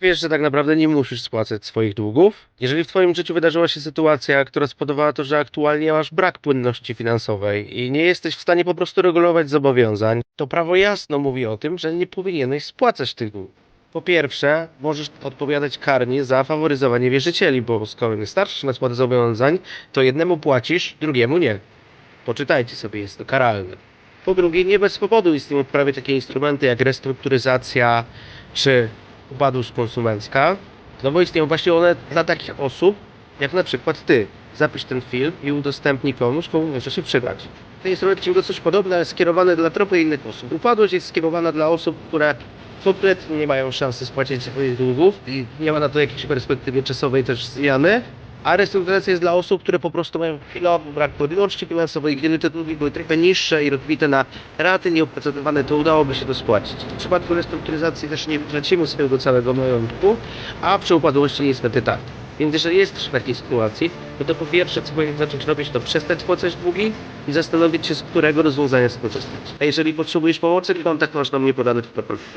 Wiesz, że tak naprawdę nie musisz spłacać swoich długów. Jeżeli w Twoim życiu wydarzyła się sytuacja, która spowodowała to, że aktualnie masz brak płynności finansowej i nie jesteś w stanie po prostu regulować zobowiązań, to prawo jasno mówi o tym, że nie powinieneś spłacać tych długów. Po pierwsze, możesz odpowiadać karnie za faworyzowanie wierzycieli, bo skoro nie starczysz na spłatę zobowiązań, to jednemu płacisz, drugiemu nie. Poczytajcie sobie, jest to karalne. Po drugie, nie bez powodu istnieją prawie takie instrumenty jak restrukturyzacja czy upadłość konsumencka, no bo istnieją właśnie one dla takich osób, jak na przykład ty. Zapisz ten film i udostępnij komuś, komu może się przydać. Instrument jest coś podobne, ale skierowany dla trochę innych osób. Upadłość jest skierowana dla osób, które kompletnie nie mają szansy spłacić swoich długów i nie ma na to jakiejś perspektywy czasowej też zmiany. A restrukturyzacja jest dla osób, które po prostu mają chwilowy brak płynności finansowej, gdyby te długi były trochę niższe i rozbite na raty nieopracowywane, to udałoby się to spłacić. W przypadku restrukturyzacji też nie tracimy swojego całego majątku, a przy upadłości niestety tak. Więc jeżeli jesteś w takiej sytuacji, no to po pierwsze, co powinien zacząć robić, to przestać spłacać długi i zastanowić się, z którego rozwiązania skorzystać. A jeżeli potrzebujesz pomocy, kontakt masz do mnie podany w.